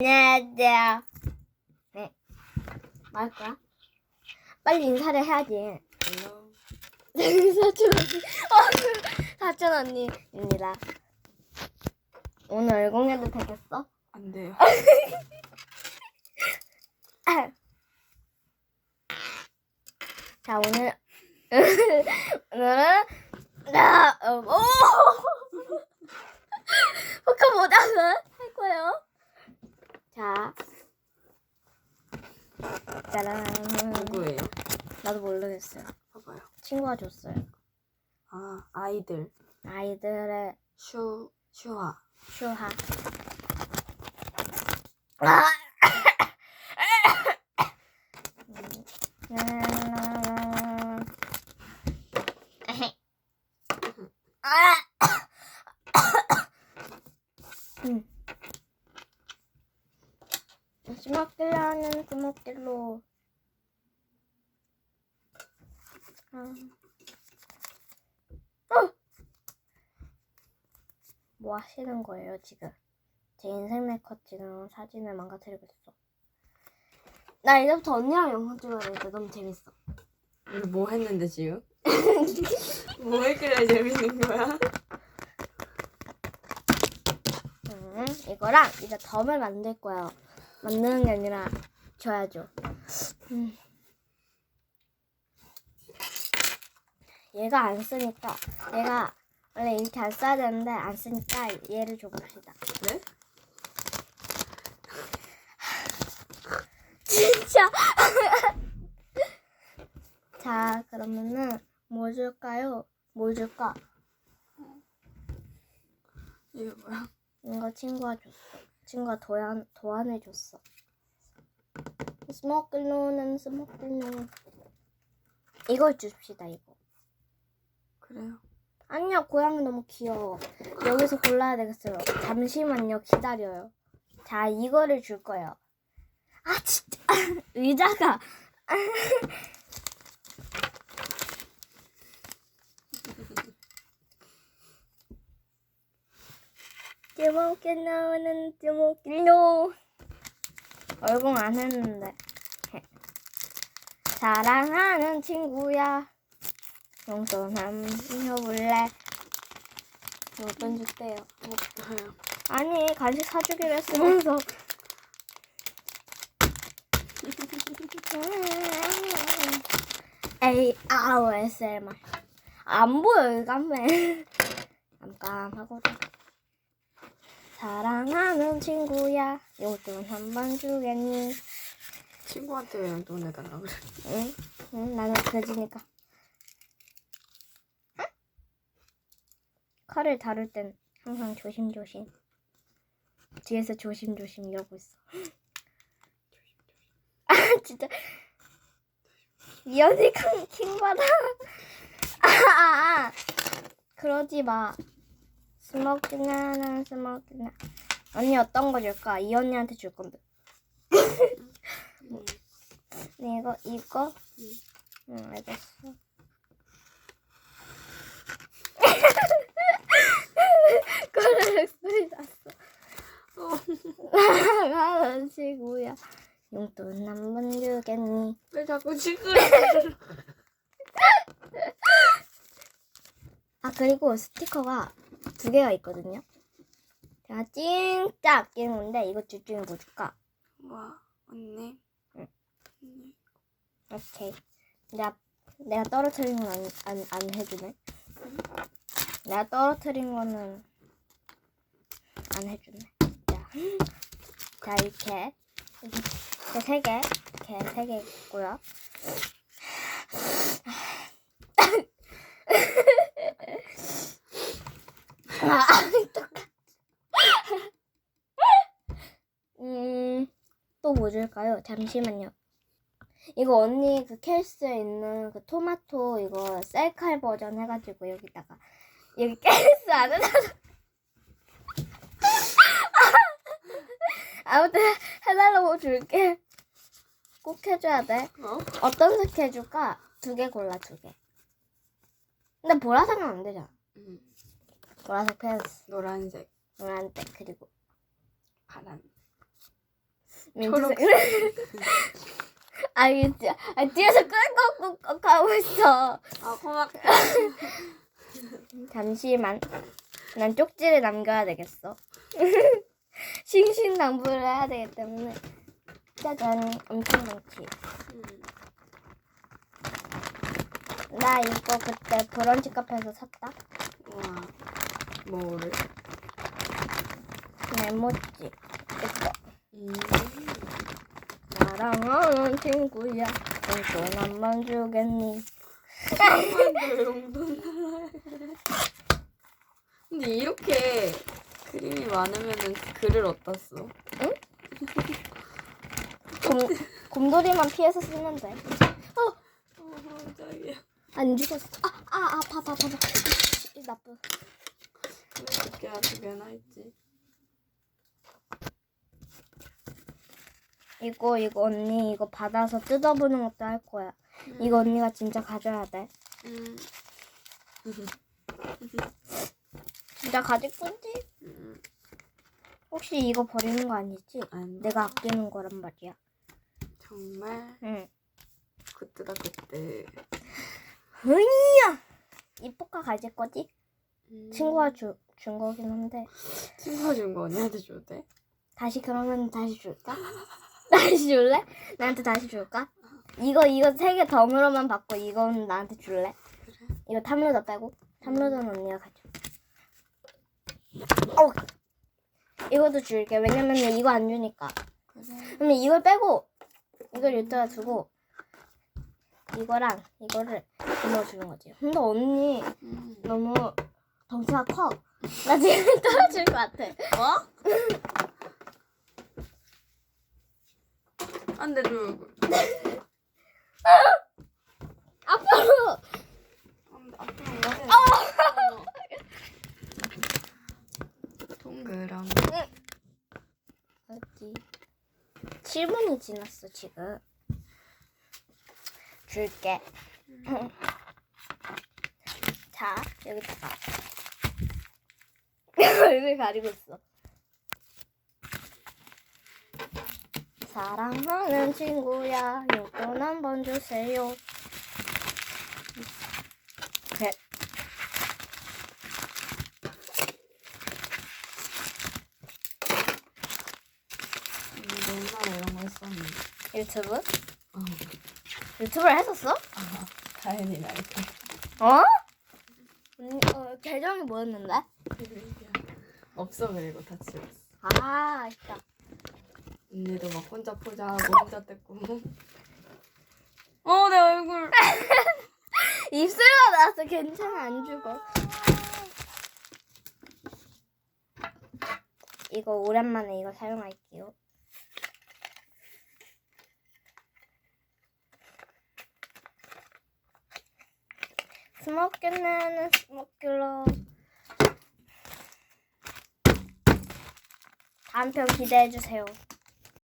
안녕하세요. 네. 뭐할 거야? 빨리 인사를 해야지. 안녕. 사촌 언니. 어, 사촌 언니입니다. 오늘 얼공해도 되겠어? 안 돼요. 자, 오늘, 오늘은, 나, 어, 오! 포카보다는 할 거예요. 자. 짜란. 누구예요? 나도 모르겠어요. 봐봐요. 친구가 줬어요. 아 아이들 아이들의 슈 슈화. 슈하. 아! 음. 아! 음. 주먹질로는 주먹질로. 아. 어! 뭐 하시는 거예요, 지금? 제 인생 네컷 지금 사진을 망가뜨리고 있어. 나 이제부터 언니랑 영상 찍어야 되니까 너무 재밌어. 우리 뭐 했는데 지금? 뭐 했길래 재밌는 거야? 음, 이거랑 이제 덤을 만들 거예요. 만드는 게 아니라 줘야죠. 음. 얘가 안 쓰니까 얘가 원래 이렇게 안 써야 되는데 안 쓰니까 얘를 줘봅시다. 네? 진짜. 자, 그러면은 뭐 줄까요? 뭐 줄까? 이거 뭐야? 이거 친구가 줬어. 친구가 도안 도안해 줬어. 스모클로는 스모클로. 이걸 줍시다 이거. 그래요. 아니야 고양이 너무 귀여워. 여기서 골라야 되겠어요. 잠시만요 기다려요. 자 이거를 줄 거예요. 아 진짜 의자가. 띠먹게 나오는 띠먹길로 얼공 안 했는데 사랑하는 친구야 용돈 한번 줘볼래? 용돈 줄게요? 먹어요. 아니 간식 사주기로 했으면서. ARSMR 안 보여 이감에 깜깜하거든 사랑하는 친구야. 용돈 한 번 주겠니? 친구한테 왜돈 내달라 그래? 응? 응 나는 그지니까 칼을 다룰 땐 항상 조심조심. 뒤에서 조심조심 이러고 있어. 아 진짜. 미연이 킹- 킹받아. 아, 아, 아. 그러지 마. 스모키나는 스모키나. 언니 어떤 거 줄까? 이 언니한테 줄 건데. 음. 네, 이거 이거? 응. 응 알겠어 꼬르륵 소리 났어 어, 나가는 친구야 용돈 한 번 주겠니 왜 자꾸 지그래? 아 그리고 스티커가 두 개가 있거든요 제가 진짜 아끼는 건데 이거 둘 중에 뭐 줄까? 와 언니. 응. 언니. 오케이 내가 내가 떨어뜨린 건안 안, 안 해주네 내 가 떨어뜨린 거는 안 해주네 자, 자 이렇게 이렇게 세 개, 이렇게 세 개 있고요. 아. 음, 또 뭐 줄까요? 잠시만요. 이거 언니 그 케이스에 있는 그 토마토 이거 셀칼 버전 해가지고 여기다가 여기 케이스 안에다 아무튼 해달라고 줄게. 꼭 해줘야 돼. 어? 어떤 색 해줄까? 두 개 골라 두 개. 근데 보라색은 안 되잖아. 음. 보라색 펜스, 노란색, 노란색 그리고 파란. 민트색. 아 진짜 아, 뒤에서 꿀꺽꿀꺽 하고 있어. 아 고맙다. 잠시만. 난 쪽지를 남겨야 되겠어. 싱싱당부를 해야 되기 때문에. 짜잔, 엄청 많지. 음. 나 이거 그때 브런치 카페에서 샀다. 와 뭐를? 메모지. 이거. 음. 사랑하는 친구야. 용돈 한번 주겠니? 용돈. 근데 이렇게 그림이 많으면은 글을 어디다 써? 곰, 곰돌이만 피해서 쓰면 돼. 어, 어 깜짝이야. 안 죽었어. 아, 아, 아, 봐봐, 봐봐. 이 나쁜. 왜 이렇게 두 개나 있지? 이거, 이거 언니 이거 받아서 뜯어보는 것도 할 거야. 이거 언니가 진짜 가져야 돼. 음. 진짜 가질 건지? 음. 혹시 이거 버리는 거 아니지? 안 내가 아끼는 거란 말이야. 정말 응. 그때다 그때. 은이야! 이 포카 가질 거지? 음. 친구가 주, 준 거긴 한데. 친구가 준 거 언니한테 줘도 돼? 다시 그러면 다시 줄까? 다시 줄래? 나한테 다시 줄까? 이거 이거 세 개 덤으로만 받고 이건 나한테 줄래? 그래. 이거 탐로더 빼고 탐로더는 언니가 가져. 어. 이것도 줄게. 왜냐면 이거 안 주니까. 그래. 그러면 이걸 빼고 이걸 여기다가 두고 이거랑 이거를 넣어 주는 거지. 근데 언니 음. 너무 덩치가 커. 나 지금 떨어질 것 같아. 뭐? 안돼 줘. 앞으로. 안- 앞으로. 동그란. 어디? 7분이 지났어 지금. 줄게. 자 여기다가 얼굴 가리고 있어. 사랑하는 친구야 용돈 한 번 주세요. 음, 옛날에 이런 거 했었는데. 유튜브? 어. 유튜브를 했었어? 아, 다현이 나이. 어? 언니, 어, 계정이 뭐였는데? 없어 그리고 다 지웠어. 아, 있다. 언니도 막 혼자 포장하고 혼자 뜯고. 어, 내 얼굴. 입술가 나왔어. 괜찮아, 안 죽어. 이거 오랜만에 이거 사용할게요. 스모키는 스모킬러. 다음 편 기대해주세요.